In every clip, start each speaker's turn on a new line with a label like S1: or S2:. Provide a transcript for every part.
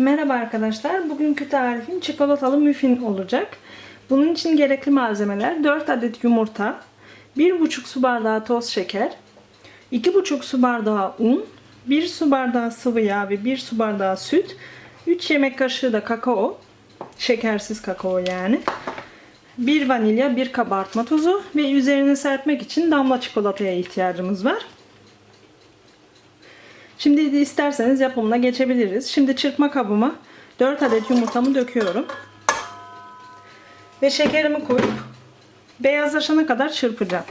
S1: Merhaba arkadaşlar. Bugünkü tarifim çikolatalı muffin olacak. Bunun için gerekli malzemeler 4 adet yumurta, 1,5 su bardağı toz şeker, 2,5 su bardağı un, 1 su bardağı sıvı yağ ve 1 su bardağı süt, 3 yemek kaşığı da kakao, şekersiz kakao yani. 1 vanilya, 1 kabartma tozu ve üzerine serpmek için damla çikolataya ihtiyacımız var. Şimdi isterseniz yapımına geçebiliriz. Şimdi çırpma kabıma 4 adet yumurtamı döküyorum. Ve şekerimi koyup beyazlaşana kadar çırpacağım.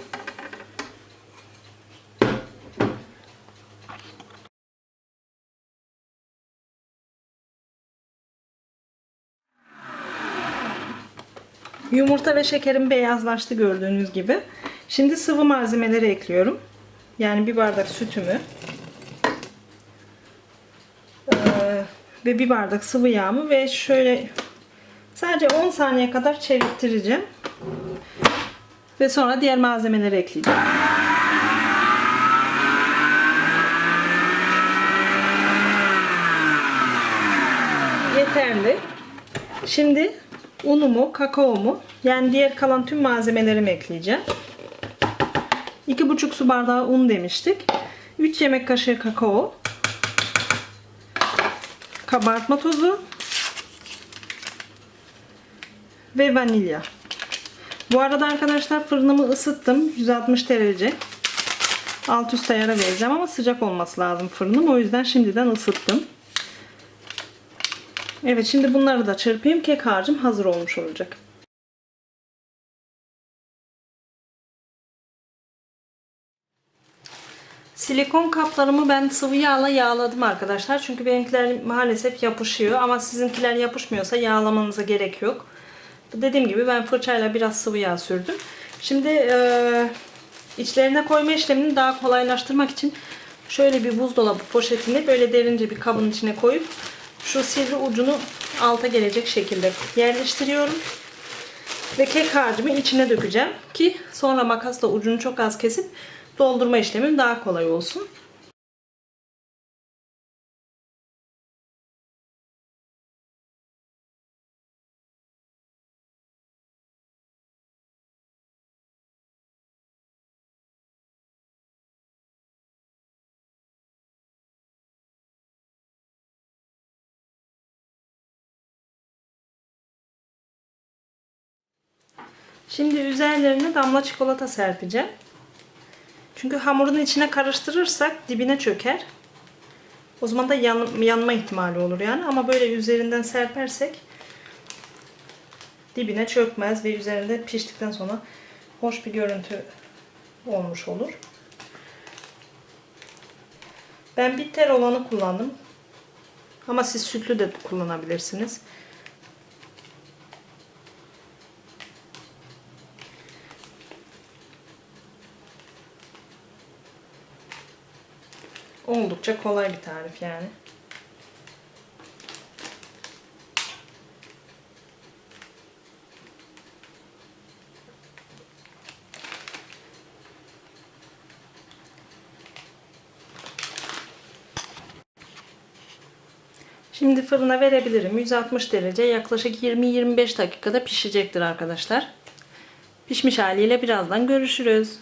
S1: Yumurta ve şekerim beyazlaştı gördüğünüz gibi. Şimdi sıvı malzemeleri ekliyorum. Yani bir bardak sütümü, ee, ve bir bardak sıvı yağımı ve şöyle sadece 10 saniye kadar çevirttireceğim. Ve sonra diğer malzemeleri ekleyeceğim. Yeterli. Şimdi unumu, kakaomu yani diğer kalan tüm malzemelerimi ekleyeceğim. 2,5 su bardağı un demiştik. 3 yemek kaşığı kakao, kabartma tozu ve vanilya. Bu arada arkadaşlar fırınımı ısıttım 160 derece. Alt üst ayara vereceğim ama sıcak olması lazım fırınım. O yüzden şimdiden ısıttım. Evet şimdi bunları da çırpayım. Kek harcım hazır olmuş olacak. Silikon kaplarımı ben sıvı yağla yağladım arkadaşlar. Çünkü benimkiler maalesef yapışıyor. Ama sizinkiler yapışmıyorsa yağlamanıza gerek yok. Dediğim gibi ben fırçayla biraz sıvı yağ sürdüm. Şimdi e, içlerine koyma işlemini daha kolaylaştırmak için şöyle bir buzdolabı poşetini böyle derince bir kabın içine koyup şu sivri ucunu alta gelecek şekilde yerleştiriyorum. Ve kek harcımı içine dökeceğim ki sonra makasla ucunu çok az kesip doldurma işlemim daha kolay olsun. Şimdi üzerlerine damla çikolata serpeceğim. Çünkü hamurun içine karıştırırsak dibine çöker. O zaman da yan, yanma ihtimali olur yani. Ama böyle üzerinden serpersek dibine çökmez ve üzerinde piştikten sonra hoş bir görüntü olmuş olur. Ben bitter olanı kullandım. Ama siz sütlü de kullanabilirsiniz. Oldukça kolay bir tarif yani. Şimdi fırına verebilirim. 160 derece yaklaşık 20-25 dakikada pişecektir arkadaşlar. Pişmiş haliyle birazdan görüşürüz.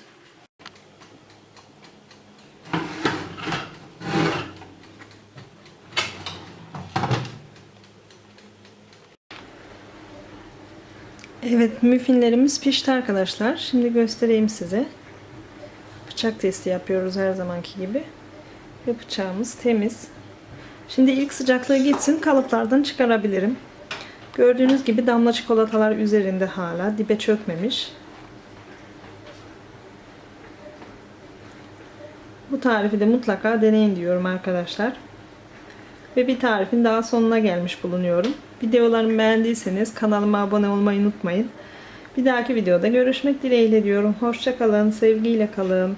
S1: Evet müfinlerimiz pişti arkadaşlar. Şimdi göstereyim size. Bıçak testi yapıyoruz her zamanki gibi. Ve bıçağımız temiz. Şimdi ilk sıcaklığı gitsin kalıplardan çıkarabilirim. Gördüğünüz gibi damla çikolatalar üzerinde hala dibe çökmemiş. Bu tarifi de mutlaka deneyin diyorum arkadaşlar. Ve bir tarifin daha sonuna gelmiş bulunuyorum. Videolarımı beğendiyseniz kanalıma abone olmayı unutmayın. Bir dahaki videoda görüşmek dileğiyle diyorum. Hoşçakalın, sevgiyle kalın.